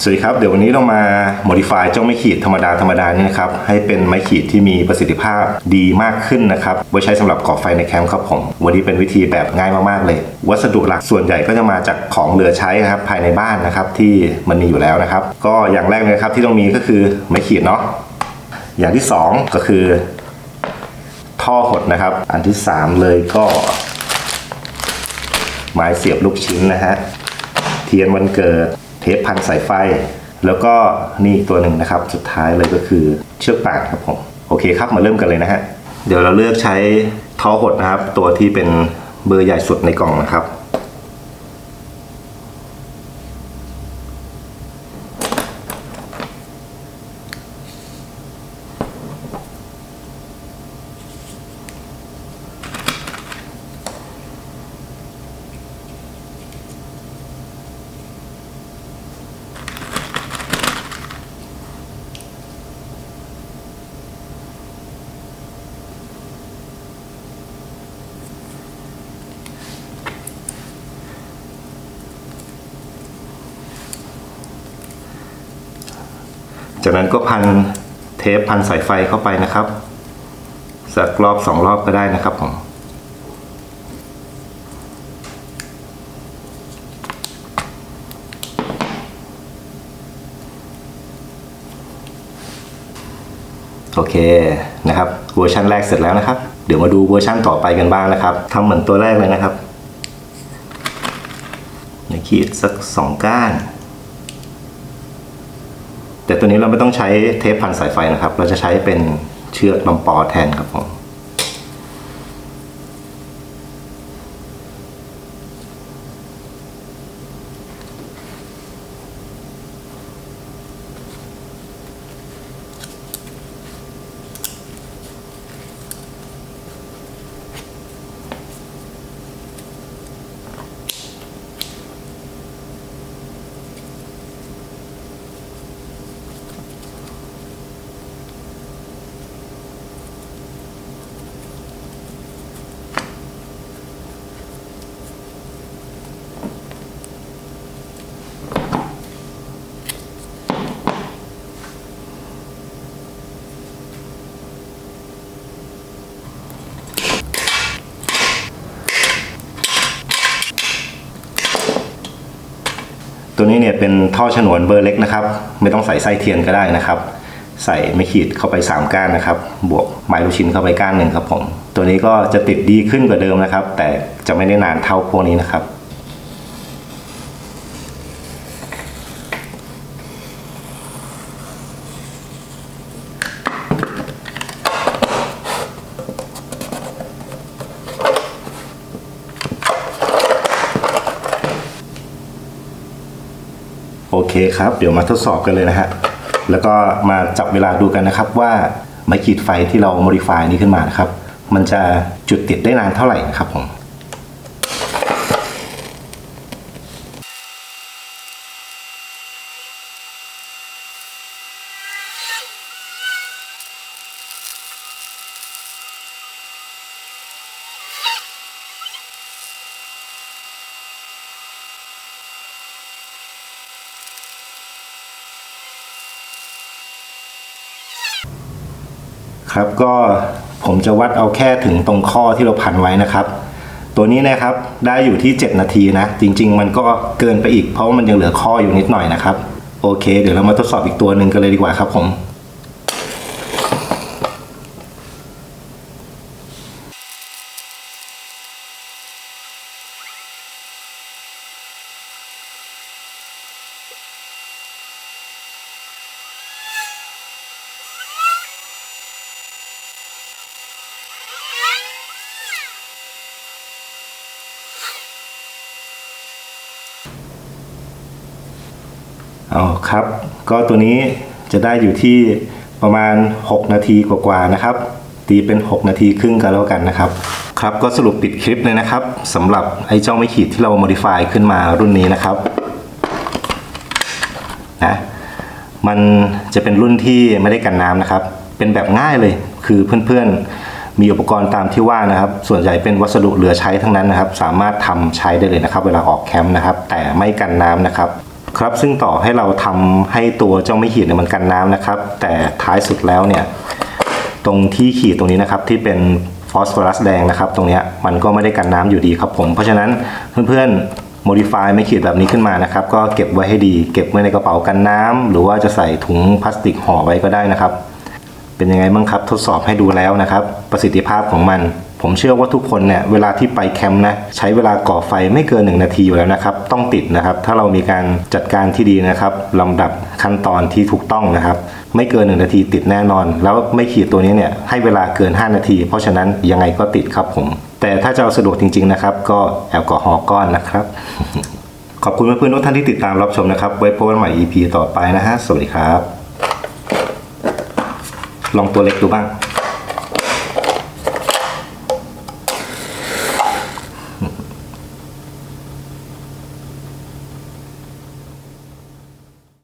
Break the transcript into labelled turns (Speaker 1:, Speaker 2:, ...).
Speaker 1: สวัสดีครับ เดี๋ยววันนี้เรามา modify เจ้าไม้ขีดธรรมดาธรรมดานี่นะครับ ให้เป็นไม้ขีดที่มีประสิทธิภาพดีมากขึ้นนะครับ ไว้ใช้สำหรับก่อไฟในแคมป์ครับผม วันนี้เป็นวิธีแบบง่ายมากๆเลย วัสดุหลักส่วนใหญ่ก็จะมาจากของเหลือใช้นะครับภายในบ้านนะครับที่มันมีอยู่แล้วนะครับ ก็อย่างแรกเลยนะครับที่ต้องมีก็คือไม้ขีดเนาะอย่างที่สองก็คือ ท่อหดนะครับ อันที่สามเลยก็ ไม้เสียบลูกชิ้นนะฮะเทียนวันเกิด ปพันสายไฟ แล้วก็นี่ตัวหนึ่งนะครับ สุดท้ายเลยก็คือเชือกป่านครับผม โอเคครับมาเริ่มกันเลยนะฮะ เดี๋ยวเราเลือกใช้ท่อหดนะครับ ตัวที่เป็นเบอร์ใหญ่สุดในกล่องนะครับ จากนั้นก็พันเทปพันสายไฟเข้าไปนะครับสักรอบสองรอบก็ได้นะครับผมโอเคนะครับเวอร์ชันแรกเสร็จแล้วนะครับ เดี๋ยวมาดูเวอร์ชันต่อไปกันบ้างนะครับทำเหมือนตัวแรกเลยนะครับอย่าขีดสักสองก้าน เราไม่ต้องใช้เทปพันสายไฟนะครับ เราจะใช้เป็นเชือกลำปอแทนครับผม ตัวนี้เนี่ยเป็นท่อฉนวนเบอร์เล็กนะครับ ไม่ต้องใส่ไส้เทียนก็ได้นะครับ ใส่ไม่ขีดเข้าไป 3 ก้านนะครับ บวกไม้ลูกชิ้นเข้าไปก้านหนึ่งครับผม ตัวนี้ก็จะติดดีขึ้นกว่าเดิมนะครับ แต่จะไม่ได้นานเท่าพวกนี้นะครับ คครับ เดี๋ยวมาทดสอบกันเลยนะฮะ แล้วก็มาจับเวลาดูกันนะครับว่าไม้ขีดไฟที่เรา modify นี้ขึ้นมานะครับ มันจะจุดติดได้นานเท่าไหร่นะครับผม ครับก็ผมจะวัดเอาแค่ถึงตรงข้อที่เราพันไว้นะครับ ตัวนี้นะครับได้อยู่ที่ 7 นาทีนะ จริง ๆ มันก็เกินไปอีกเพราะว่ามันยังเหลือข้ออยู่นิดหน่อยนะครับ โอเค เดี๋ยวเรามาทดสอบอีกตัวหนึ่งกันเลยดีกว่าครับผม อ๋อครับ ก็ตัวนี้จะได้อยู่ที่ประมาณ 6 นาทีกว่าๆนะครับ ตีเป็น 6 นาทีครึ่งกันแล้วกันนะครับ ครับก็สรุปปิดคลิปเลยนะครับสำหรับไอ้เจ้าไม้ขีดที่เรา modify ขึ้นมารุ่นนี้นะครับนะมันจะเป็นรุ่นที่ไม่ได้กันน้ำนะครับ เป็นแบบง่ายเลยคือเพื่อนๆ มีอุปกรณ์ตามที่ว่านะครับ ส่วนใหญ่เป็นวัสดุเหลือใช้ทั้งนั้นนะครับ สามารถทำใช้ได้เลยนะครับ เวลาออกแคมป์นะครับ แต่ไม่กันน้ำนะครับ ครับ ซึ่งต่อให้เราทำให้ตัวเจ้าไม่ขีดเนี่ยมันกันน้ำนะครับ แต่ท้ายสุดแล้วเนี่ย ตรงที่ขีดตรงนี้นะครับที่เป็นฟอสฟอรัสแดงนะครับ ตรงนี้มันก็ไม่ได้กันน้ำอยู่ดีครับผม เพราะฉะนั้นเพื่อนๆ modify ไม่ขีดแบบนี้ขึ้นมานะครับ ก็เก็บไว้ให้ดี เก็บไว้ในกระเป๋ากันน้ำหรือว่าจะใส่ถุงพลาสติกห่อไว้ก็ได้นะครับ เป็นยังไงบ้างครับทดสอบให้ดูแล้วนะครับ ประสิทธิภาพของมัน ผมเชื่อว่าทุกคนเนี่ยเวลาที่ไปแคมป์นะใช้เวลาก่อไฟไม่เกินหนึ่งนาทีอยู่แล้วนะครับ ต้องติดนะครับ ถ้าเรามีการจัดการที่ดีนะครับลำดับขั้นตอนที่ถูกต้องนะครับ ไม่เกินหนึ่งนาทีติดแน่นอน แล้วไม่ขีดตัวนี้เนี่ยให้เวลาเกิน 5 นาที เพราะฉะนั้นยังไงก็ติดครับผม แต่ถ้าจะเอาสะดวกจริง ๆนะครับ ก็แอลกอฮอล์ก้อนนะครับ ขอบคุณเพื่อนๆทุกท่านที่ติดตามรับชมนะครับ ไว้พบกันใหม่ EP ต่อไปนะฮะสวัสดีครับ ลองตัวเล็กดูบ้าง